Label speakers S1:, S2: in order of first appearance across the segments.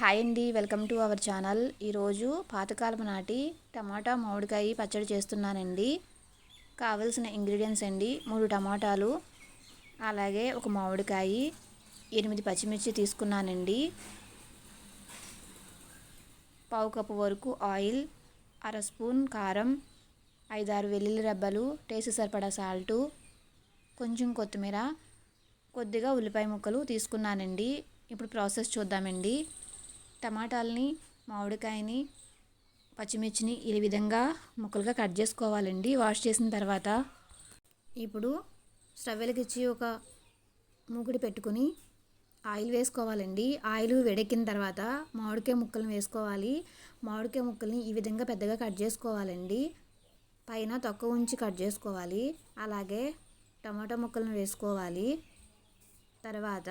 S1: Hi అండి welcome to our channel. ఈరోజు పాతకాలం నాటి టమాటా మామిడికాయ పచ్చడి చేస్తున్నానండి. కావలసిన ఇంగ్రీడియంట్స్ అండి మూడు టమాటాలు అలాగే ఒక మామిడికాయ ఎనిమిది పచ్చిమిర్చి తీసుకున్నానండి. పావు కప్పు వరకు ఆయిల్ అర స్పూన్ కారం ఐదారు వెల్లుల్లి రెబ్బలు టేస్ట్ సరిపడా సాల్టు కొంచెం కొత్తిమీర కొద్దిగా ఉల్లిపాయ ముక్కలు తీసుకున్నానండి. ఇప్పుడు ప్రాసెస్ చూద్దామండి. టమాటాలని మామిడికాయని పచ్చిమిర్చిని ఈ విధంగా ముక్కలుగా కట్ చేసుకోవాలండి. వాష్ చేసిన తర్వాత ఇప్పుడు స్టవ్ వెలిగించి ఒక మూకుడి పెట్టుకుని ఆయిల్ వేసుకోవాలండి. ఆయిల్ వేడెక్కిన తర్వాత మామిడికాయ ముక్కలను వేసుకోవాలి. మామిడికాయ ముక్కల్ని ఈ విధంగా పెద్దగా కట్ చేసుకోవాలండి. పైన తక్కువ ఉంచి కట్ చేసుకోవాలి. అలాగే టమాటా ముక్కలను వేసుకోవాలి. తర్వాత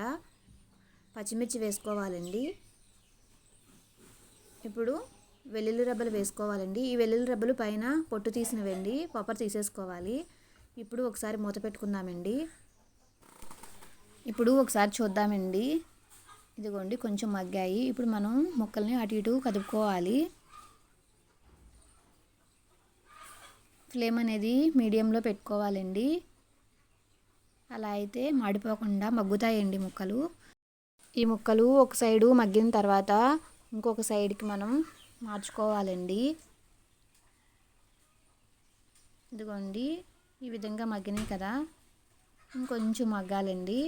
S1: పచ్చిమిర్చి వేసుకోవాలండి. ఇప్పుడు వెల్లుల్లి రెబ్బలు వేసుకోవాలండి. ఈ వెల్లుల్లి రెబ్బలు పైన పొట్టు తీసినవండి. పాపర్ తీసేసుకోవాలి. ఇప్పుడు ఒకసారి మూత పెట్టుకుందామండి. ఇప్పుడు ఒకసారి చూద్దామండి. ఇదిగోండి కొంచెం మగ్గాయి. ఇప్పుడు మనం ముక్కల్ని అటు ఇటు కదుపుకోవాలి. ఫ్లేమ్ అనేది మీడియంలో పెట్టుకోవాలండి. అలా అయితే మాడిపోకుండా మగ్గుతాయండి ముక్కలు. ఈ ముక్కలు ఒక సైడు మగ్గిన తర్వాత ఇంకొక సైడ్కి మనం మార్చుకోవాలండి. ఇదిగోండి ఈ విధంగా మగ్గినాయి కదా. ఇంకొంచెం మగ్గాలండి.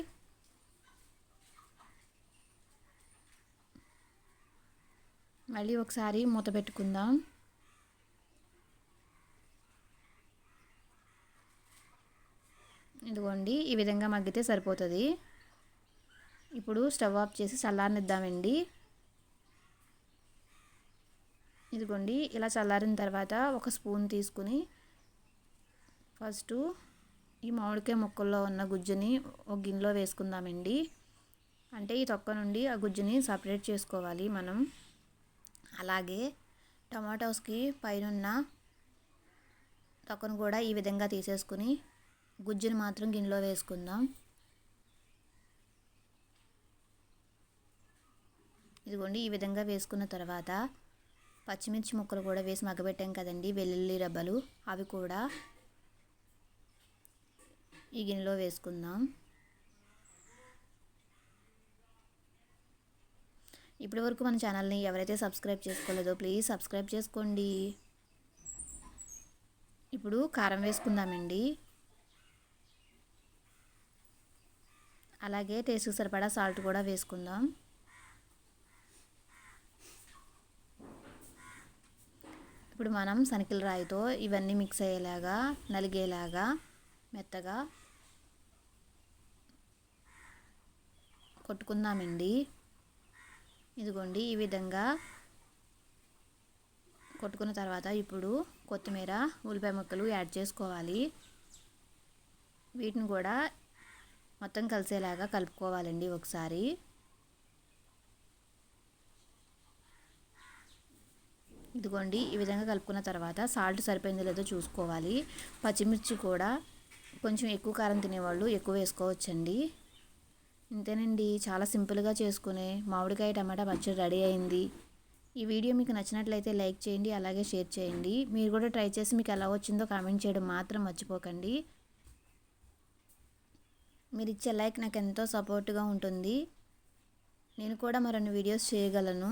S1: మళ్ళీ ఒకసారి మూత పెట్టుకుందాం. ఇదిగోండి ఈ విధంగా మగ్గితే సరిపోతుంది. ఇప్పుడు స్టవ్ ఆఫ్ చేసి చల్లారనిద్దామండి. ఇదిగోండి ఇలా చల్లారిన తర్వాత ఒక స్పూన్ తీసుకుని ఫస్ట్ ఈ మామిడికాయ ముక్కల్లో ఉన్న గుజ్జుని ఒక గిన్నెలో వేసుకుందామండి. అంటే ఈ తొక్క నుండి ఆ గుజ్జుని సపరేట్ చేసుకోవాలి మనం. అలాగే టమాటోస్కి పైనున్న తొక్కను కూడా ఈ విధంగా తీసేసుకుని గుజ్జుని మాత్రం గిన్నెలో వేసుకుందాం. ఇదిగోండి ఈ విధంగా వేసుకున్న తర్వాత పచ్చిమిర్చి ముక్కలు కూడా వేసి మగ్గబెట్టాం కదండి వెల్లుల్లి రబ్బలు అవి కూడా ఈ గిన్నెలో వేసుకుందాం. ఇప్పటి వరకు మన ఛానల్ని ఎవరైతే సబ్స్క్రైబ్ చేసుకోలేదో ప్లీజ్ సబ్స్క్రైబ్ చేసుకోండి. ఇప్పుడు కారం వేసుకుందామండి. అలాగే టేస్ట్కి సరిపడా సాల్ట్ కూడా వేసుకుందాం. ఇప్పుడు మనం సనికిల రాయితో ఇవన్నీ మిక్స్ అయ్యేలాగా నలిగేలాగా మెత్తగా కొట్టుకుందామండి. ఇదిగోండి ఈ విధంగా కొట్టుకున్న తర్వాత ఇప్పుడు కొత్తిమీర ఉల్లిపాయ ముక్కలు యాడ్ చేసుకోవాలి. వీటిని కూడా మొత్తం కలిసేలాగా కలుపుకోవాలండి ఒకసారి. ఇదిగోండి ఈ విధంగా కలుపుకున్న తర్వాత సాల్ట్ సరిపోయిందో లేదో చూసుకోవాలి. పచ్చిమిర్చి కూడా కొంచెం ఎక్కువ కారం తినేవాళ్ళు ఎక్కువ వేసుకోవచ్చండి. ఇంతేనండి చాలా సింపుల్గా చేసుకునే మామిడికాయ టమాటా పచ్చడి రెడీ అయింది. ఈ వీడియో మీకు నచ్చినట్లయితే లైక్ చేయండి అలాగే షేర్ చేయండి. మీరు కూడా ట్రై చేసి మీకు ఎలా వచ్చిందో కామెంట్ చేయడం మాత్రం మర్చిపోకండి. మీరు ఇచ్చే లైక్ నాకు ఎంతో సపోర్ట్గా ఉంటుంది. నేను కూడా మరిన్ని వీడియోస్ చేయగలను.